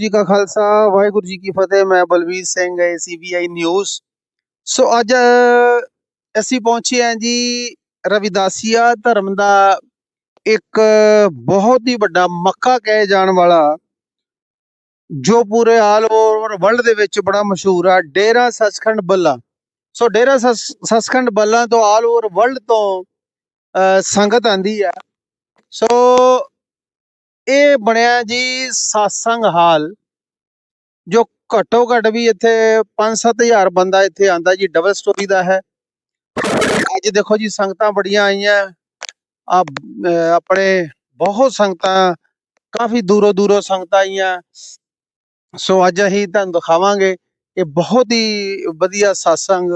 ਜੀ ਕਾ ਖਾਲਸਾ ਵਾਹਿਗੁਰੂ ਜੀ ਕੀ ਫਤਿਹ। ਮੈਂ Balvir Singh CBI news so ਅੱਜ ਅਸੀਂ ਪਹੁੰਚੇ ਹਾਂ ਜੀ ਰਵਿਦਾਸੀਆ ਧਰਮ ਦਾ ਇੱਕ ਬਹੁਤ ਹੀ ਵੱਡਾ ਮੱਕਾ ਕਹੇ ਜਾਣ ਵਾਲਾ ਜੋ ਪੂਰੇ ਆਲ ਓਵਰ ਵਰਲਡ ਦੇ ਵਿੱਚ ਬੜਾ ਮਸ਼ਹੂਰ ਆ ਡੇਰਾ ਸਸਖੰਡ ਬੱਲਾ। ਸੋ ਡੇਰਾ ਸੱਚ- ਸੱਚਖੰਡ ਬੱਲਾ ਤੋਂ ਆਲ ਓਵਰ ਵਰਲਡ ਤੋਂ ਅਹ, ਸੰਗਤ ਆਂਦੀ ਆ। ਸੋ ਇਹ ਬਣਿਆ ਜੀ satsang ਹਾਲ, ਜੋ ਘੱਟੋ ਘੱਟ ਵੀ ਇੱਥੇ 5-7000 ਬੰਦਾ ਇੱਥੇ ਆਂਦਾ ਜੀ ਡਬਲ ਸਟੋਰੀ ਦਾ ਹੈ। ਅੱਜ ਦੇਖੋ ਜੀ ਸੰਗਤਾਂ ਬੜੀਆਂ ਆਈਆਂ। ਆ ਆਪਣੇ ਬਹੁਤ ਸੰਗਤਾਂ, ਕਾਫੀ ਦੂਰੋਂ ਦੂਰੋਂ ਸੰਗਤਾਂ ਆਈਆਂ। ਸੋ ਅੱਜ ਅਸੀਂ ਤੁਹਾਨੂੰ ਦਿਖਾਵਾਂਗੇ, ਇਹ ਬਹੁਤ ਹੀ ਵਧੀਆ satsang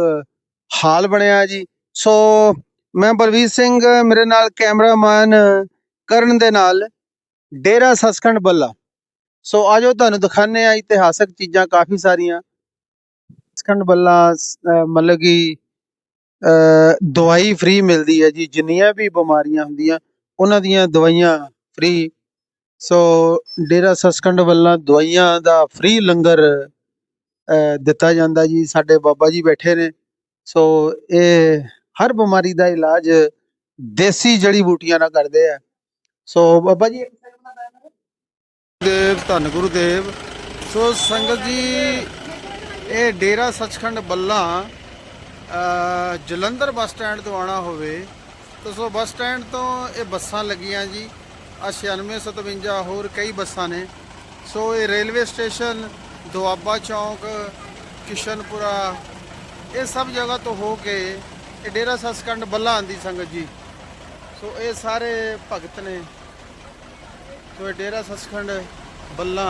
ਹਾਲ ਬਣਿਆ ਜੀ। ਸੋ ਮੈਂ ਬਲਵੀਰ ਸਿੰਘ, ਮੇਰੇ ਨਾਲ ਕੈਮਰਾਮੈਨ ਕਰਨ ਦੇ ਨਾਲ ਡੇਰਾ ਸਸਖੰਡ ਬੱਲਾ। ਸੋ ਆਜੋ ਤੁਹਾਨੂੰ ਦਿਖਾਣੇ ਆ ਇਤਿਹਾਸਕ ਚੀਜ਼ਾਂ ਕਾਫੀ ਸਾਰੀਆਂ। ਸਸਕੰਡ ਬੱਲਾ ਮਤਲਬ ਕਿ ਦਵਾਈ ਫ੍ਰੀ ਮਿਲਦੀ ਹੈ ਜੀ, ਜਿੰਨੀਆਂ ਵੀ ਬਿਮਾਰੀਆਂ ਹੁੰਦੀਆਂ, ਉਹਨਾਂ ਦੀਆਂ ਦਵਾਈਆਂ ਫ੍ਰੀ ਸੋ ਡੇਰਾ ਸਸਕੰਡ ਬੱਲਾ ਦਵਾਈਆਂ ਦਾ ਫ੍ਰੀ ਲੰਗਰ ਦਿੱਤਾ ਜਾਂਦਾ ਜੀ। ਸਾਡੇ ਬਾਬਾ ਜੀ ਬੈਠੇ ਨੇ। ਸੋ ਇਹ ਹਰ ਬਿਮਾਰੀ ਦਾ ਇਲਾਜ ਦੇਸੀ ਜੜੀ ਬੂਟੀਆਂ ਨਾਲ ਕਰਦੇ ਆ। ਸੋ ਬਾਬਾ ਜੀ ਇੱਕ second ਦਾ time ਹੈ। ਦੇਵ ਧੰਨ ਗੁਰੂ ਦੇਵ ਸੋ ਸੰਗਤ ਜੀ, ਇਹ ਡੇਰਾ ਸੱਚਖੰਡ ਬੱਲਾ ਜਲੰਧਰ ਬੱਸ ਸਟੈਂਡ ਤੋਂ ਆਣਾ ਹੋਵੇ। ਤਾਂ ਸੋ ਬੱਸ ਸਟੈਂਡ ਤੋਂ ਇਹ ਬੱਸਾਂ ਲੱਗੀਆਂ ਜੀ। ਆ 96 57 ਹੋਰ ਕਈ ਬੱਸਾਂ ਨੇ। ਸੋ ਇਹ ਰੇਲਵੇ ਸਟੇਸ਼ਨ, ਦੁਆਬਾ ਚੌਂਕ, ਕਿਸ਼ਨਪੁਰਾ, ਇਹ ਸਭ ਜਗ੍ਹਾ ਤੋਂ ਹੋ ਕੇ ਇਹ ਡੇਰਾ ਸੱਚਖੰਡ ਬੱਲਾ ਆਂਦੀ ਸੰਗਤ ਜੀ। ਸੋ ਇਹ ਸਾਰੇ ਭਗਤ ਨੇ ਸੋ ਇਹ ਡੇਰਾ ਸੱਚਖੰਡ ਬੱਲਾ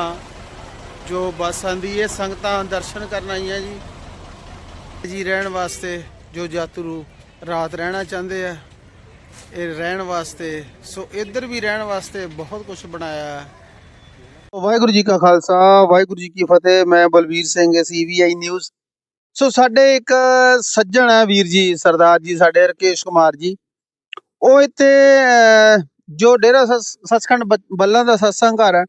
ਜੋ ਬੱਸ ਆਂਦੀ ਹੈ ਸੰਗਤਾਂ ਦਰਸ਼ਨ ਕਰਨ ਆਈਆਂ ਜੀ। ਜੀ ਰਹਿਣ ਵਾਸਤੇ ਜੋ ਯਾਤਰੂ ਰਾਤ ਰਹਿਣਾ ਚਾਹੁੰਦੇ ਆ, ਇਹ ਰਹਿਣ ਵਾਸਤੇ, ਸੋ ਇੱਧਰ ਵੀ ਰਹਿਣ ਵਾਸਤੇ ਬਹੁਤ ਕੁਝ ਬਣਾਇਆ ਹੈ। ਵਾਹਿਗੁਰੂ ਜੀ ਕਾ ਖਾਲਸਾ, ਵਾਹਿਗੁਰੂ ਜੀ ਕੀ ਫਤਿਹ, ਮੈਂ Balvir Singh, CBI news. So ਸਾਡੇ ਇੱਕ ਸੱਜਣ ਹੈ ਵੀਰ ਜੀ, ਸਰਦਾਰ ਜੀ, ਸਾਡੇ ਰਕੇਸ਼ ਕੁਮਾਰ ਜੀ। ਉਹ ਇੱਥੇ ਜੋ ਡੇਰਾ ਸੱਚ- ਸੱਚਖੰਡ ਬ- ਬੱਲਾ ਦਾ ਸਤਸੰਗ ਘਰ ਹੈ,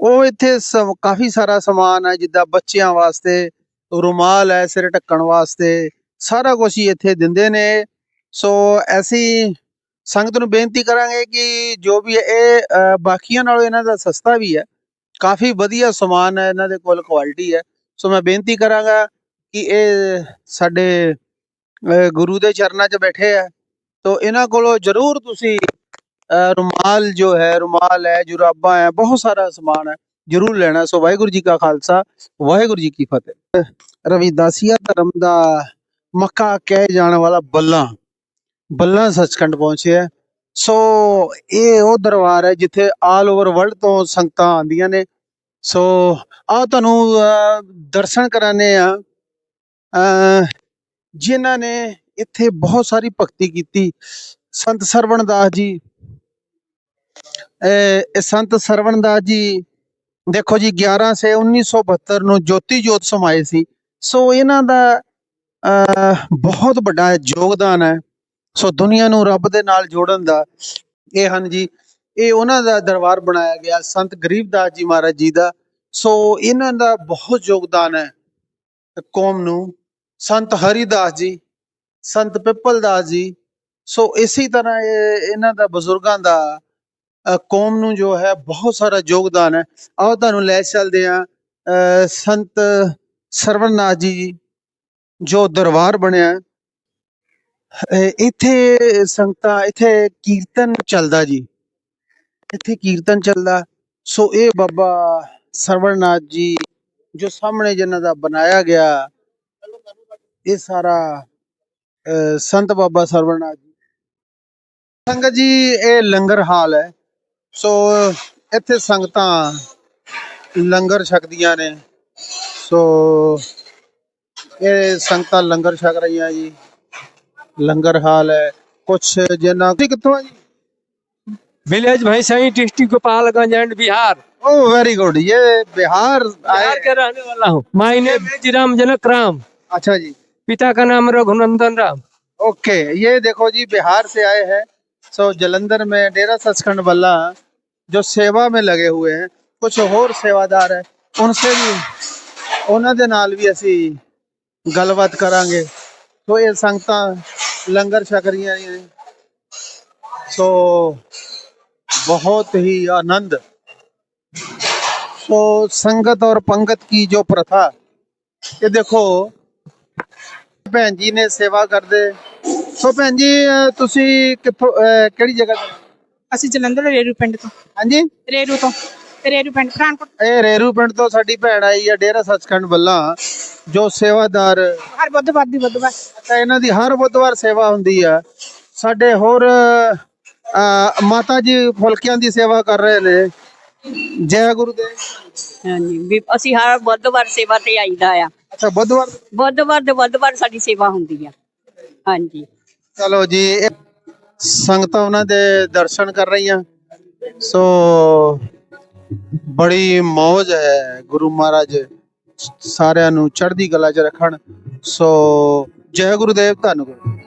ਉਹ ਇੱਥੇ ਸਮ- ਕਾਫੀ ਸਾਰਾ ਸਮਾਨ ਹੈ, ਜਿੱਦਾਂ ਬੱਚਿਆਂ ਵਾਸਤੇ, ਰੁਮਾਲ ਹੈ ਸਿਰ ਢੱਕਣ ਵਾਸਤੇ, ਸਾਰਾ ਕੁਝ ਹੀ ਇੱਥੇ ਦਿੰਦੇ ਨੇ। ਸੋ ਅਸੀਂ ਸੰਗਤ ਨੂੰ ਬੇਨਤੀ ਕਰਾਂਗੇ ਕਿ ਜੋ ਵੀ ਇਹ ਬਾਕੀਆਂ ਨਾਲੋਂ ਇਹਨਾਂ ਦਾ ਸਸਤਾ ਵੀ ਹੈ। ਕਾਫੀ ਵਧੀਆ ਸਮਾਨ ਹੈ, ਇਹਨਾਂ ਦੇ ਕੋਲ ਕੁਆਲਿਟੀ ਹੈ। ਸੋ ਮੈਂ ਬੇਨਤੀ ਕਰਾਂਗਾ ਕਿ ਇਹ ਸਾਡੇ ਗੁਰੂ ਦੇ ਚਰਨਾਂ 'ਚ ਬੈਠੇ ਆ ਤੋ ਇਹਨਾਂ ਕੋਲੋਂ ਜਰੂਰ ਤੁਸੀਂ ਅਹ, ਰੁਮਾਲ ਜੋ ਹੈ ਰੁਮਾਲ ਹੈ ਜੁਰਾਬਾਂ ਹੈ ਬਹੁਤ ਸਾਰਾ ਸਮਾਨ ਹੈ ਜਰੂਰ ਲੈਣਾ। ਸੋ ਵਾਹਿਗੁਰੂ ਜੀ ਕਾ ਖਾਲਸਾ ਵਾਹਿਗੁਰੂ ਜੀ ਕੀ ਫਤਿਹ। ਰਵਿਦਾਸੀਆ ਧਰਮ ਦਾ ਮੱਕਾ ਕਹਿ ਜਾਣ ਵਾਲਾ ਬੱਲਾ। ਬੱਲਾ ਸੱਚਖੰਡ ਪਹੁੰਚਿਆ ਸੋ ਇਹ ਉਹ ਦਰਬਾਰ ਹੈ ਜਿੱਥੇ ਆਲ ਓਵਰ ਵਰਲਡ ਤੋਂ ਸੰਗਤਾਂ ਆਉਂਦੀਆਂ ਨੇ। ਸੋ ਆ ਤੁਹਾਨੂੰ ਦਰਸ਼ਨ ਕਰਾਣੇ ਆ ਅਹ, ਜਿਨ੍ਹਾਂ ਨੇ ਇੱਥੇ ਬਹੁਤ ਸਾਰੀ ਭਗਤੀ ਕੀਤੀ। ਸੰਤ ਸਰਵਣ ਦਾਸ ਜੀ ਇਹ ਸੰਤ ਸਰਵਣ ਦਾਸ ਜੀ, ਦੇਖੋ ਜੀ 11 ਸੇ 1972 ਨੂੰ ਜੋਤੀ ਜੋਤ ਸਮਾਏ ਸੀ। ਸੋ ਇਹਨਾਂ ਦਾ ਬਹੁਤ ਵੱਡਾ ਯੋਗਦਾਨ ਹੈ। ਸੋ ਦੁਨੀਆ ਨੂੰ ਰੱਬ ਦੇ ਨਾਲ ਜੋੜਨ ਦਾ ਇਹ ਹਨ ਜੀ, ਇਹ ਉਹਨਾਂ ਦਾ ਦਰਬਾਰ ਬਣਾਇਆ ਗਿਆ, ਸੰਤ ਗਰੀਬਦਾਸ ਜੀ ਮਹਾਰਾਜ ਜੀ ਦਾ। ਸੋ ਇਹਨਾਂ ਦਾ ਬਹੁਤ ਯੋਗਦਾਨ ਹੈ ਕੌਮ ਨੂੰ। ਸੰਤ ਹਰੀਦਾਸ ਜੀ, ਸੰਤ ਪਿੱਪਲਦਾਸ ਜੀ। ਸੋ ਇਸੇ ਤਰ੍ਹਾਂ ਇਹ, ਇਹਨਾਂ ਦਾ ਬਜ਼ੁਰਗਾਂ ਦਾ ਕੌਮ ਨੂੰ ਜੋ ਹੈ ਬਹੁਤ ਸਾਰਾ ਯੋਗਦਾਨ ਹੈ। ਆਓ ਤੁਹਾਨੂੰ ਲੈ ਚੱਲਦੇ ਆ ਸੰਤ ਸਰਵਣਨਾਥ ਜੀ ਜੋ ਦਰਬਾਰ ਬਣਿਆ ਇੱਥੇ ਸੰਗਤਾਂ ਇੱਥੇ ਕੀਰਤਨ ਚੱਲਦਾ ਜੀ। ਇੱਥੇ ਕੀਰਤਨ ਚੱਲਦਾ। ਸੋ ਇਹ ਬਾਬਾ ਸਰਵਣਨਾਥ ਜੀ ਜੋ ਸਾਹਮਣੇ ਜਿਨ੍ਹਾਂ ਦਾ ਬਣਾਇਆ ਗਿਆ ਇਹ ਸਾਰਾ ਅ, ਸੰਤ ਬਾਬਾ ਸਰਵਣਨਾਥ ਜੀ। ਸੰਗਤ ਜੀ ਇਹ ਲੰਗਰ ਹਾਲ ਹੈ। ਸੋ ਇੱਥੇ ਸੰਗਤਾਂ ਲੰਗਰ ਛਕਦੀਆਂ ਨੇ ਸੋ ਇਹ ਸੰਗਤਾਂ ਲੰਗਰ ਛਕ ਰਹੀਆਂ ਜੀ ਲੰਗਰ ਹਾਲ ਹੈ ਕੁਛ ਜਿੰਨਾ ਤੁਸੀਂ ਕਿੱਥੋਂ ਆ ਜੀ village Bhainsai district Gopalganj and Bihar oh very good ये बिहार बिहार आए के रहने वाला हूँ माई नेम है राम जनक राम अच्छा जी पिता का नाम रघुनंदन राम ओके ये देखो जी बिहार से आए हैं सो जलंधर में डेरा सचखंड बल्ला जो सेवा में लगे हुए हैं कुछ और सेवादार है ਉਨਸੇ ਵੀ ਉਹਨਾਂ ਦੇ ਨਾਲ ਵੀ ਅਸੀਂ ਗੱਲਬਾਤ ਕਰਾਂਗੇ ਸੋ ਇਹ ਸੰਗਤਾਂ ਲੰਗਰ ਛਕ ਰਹੀਆਂ ਨੇ ਸੋ बहुत ही आनंद सो संगत और पंगत की जो प्रथा ये देखो ਭੈਣ ਜੀ ਨੇ ਸੇਵਾ ਕਰਦੇ। ਸੋ ਭੈਣ ਜੀ ਅਹ ਤੁਸੀਂ ਕਿੱਥੋਂ ਅਹ ਕਿਹੜੀ ਜਗ੍ਹਾ ਤੋਂ? ਅਸੀਂ ਜਲੰਧਰ ਰੇਰੂ ਪਿੰਡ ਤੋਂ। ਹਾਂਜੀ? ਰੇਰੂ ਤੋਂ। ਰੇਰੂ ਪਿੰਡ ਪਠਾਨਕੋਟ। ਇਹ ਰੇਰੂ ਪਿੰਡ ਤੋਂ ਸਾਡੀ ਭੈਣ ਆਈ ਹੈ ਡੇਰਾ ਸੱਚਖੰਡ ਬੱਲਾ ਜੋ ਸੇਵਾਦਾਰ ਹਰ ਬੁੱਧਵਾਰ ਦੀ ਬੁੱਧਵਾਰ। ਅੱਛਾ ਇਹਨਾਂ ਦੀ ਹਰ ਬੁੱਧਵਾਰ ਸੇਵਾ ਹੁੰਦੀ ਆ। ਸਾਡੇ ਹੋਰ ਅਹ, ਮਾਤਾ ਜੀ ਫੁਲਕਿਆਂ ਦੀ ਸੇਵਾ ਕਰ ਰਹੇ ਨੇ। ਜੈ ਗੁਰੂਦੇਵ। ਹਾਂਜੀ ਵੀ ਅਸੀਂ ਹਰ ਬੁੱਧਵਾਰ ਸੇਵਾ ਤੇ ਆਈਦਾ ਆ। ਅੱਛਾ ਬੁੱਧਵਾਰ ਬੁੱਧਵਾਰ ਦੇ ਬੁੱਧਵਾਰ ਸਾਡੀ ਸੇਵਾ ਹੁੰਦੀ ਆ। ਹਾਂਜੀ। ਚਲੋ ਜੀ ਇਹ ਸੰਗਤਾਂ ਉਹਨਾਂ ਦੇ ਦਰਸ਼ਨ ਕਰ ਰਹੀਆਂ। ਸੋ ਬੜੀ ਮੌਜ ਹੈ ਗੁਰੂ ਮਹਾਰਾਜ ਸਾਰਿਆਂ ਨੂੰ ਚੜ੍ਹਦੀ ਕਲਾ 'ਚ ਰੱਖਣ। ਸੋ ਜੈ ਗੁਰੂਦੇਵ ਧੰਨ ਗੁਰੂ।